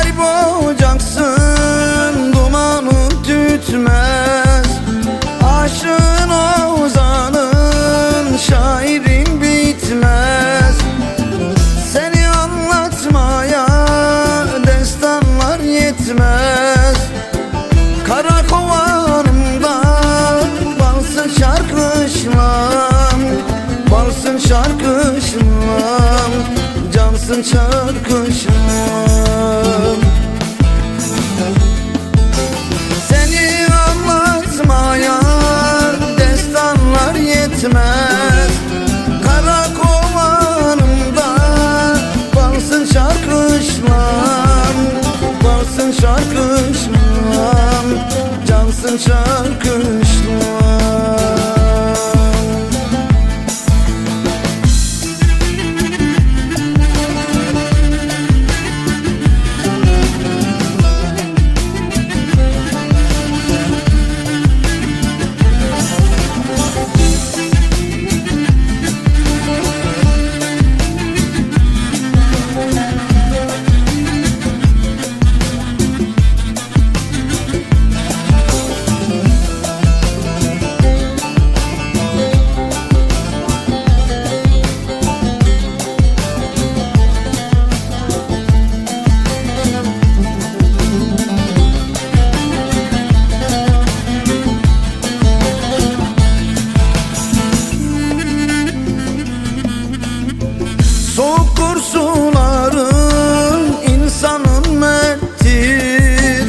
garip olacaksın Dumanı tütmez. Aşığın ozanın Şairin bitmez. Seni anlatmaya Destanlar yetmez. Kara kovanımda Balsın şarkışlam Balsın şarkışlam Cansın şarkışlam Cansın şarkışlam Soğuk kursuların insanın merttir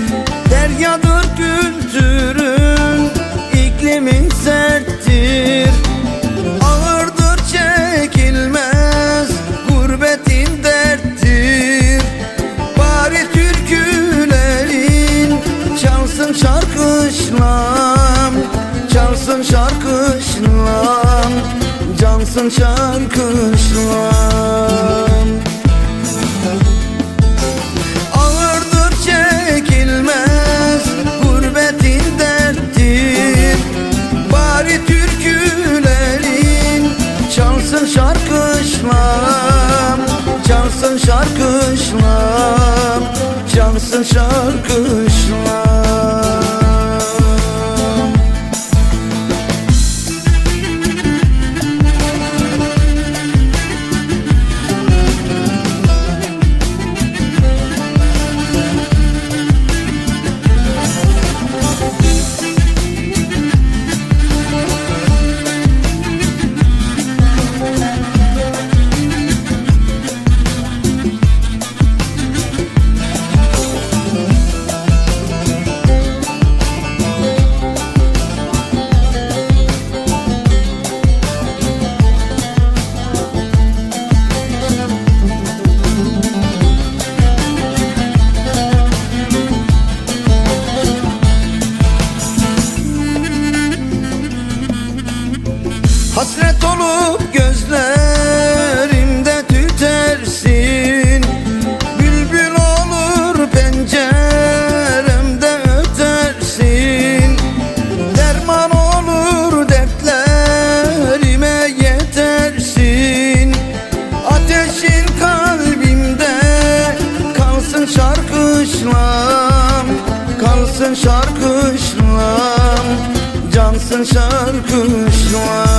Deryadır kültürün iklimin serttir. Ağırdır çekilmez gurbetin derttir. Bari türkülerin çalsın şarkışlam Çalsın şarkışlam Cansın şarkışlam Ağırdır çekilmez gurbetin derttir Bari türkülerin çalsın şarkışlam Çalsın şarkışlam Hasret olup gözlerimde tütersin. Bülbül olur penceremde ötersin. Derman olur dertlerime yetersin. Ateşin kalbimde kalsın şarkışlam Kalsın şarkışlam Cansın şarkışlam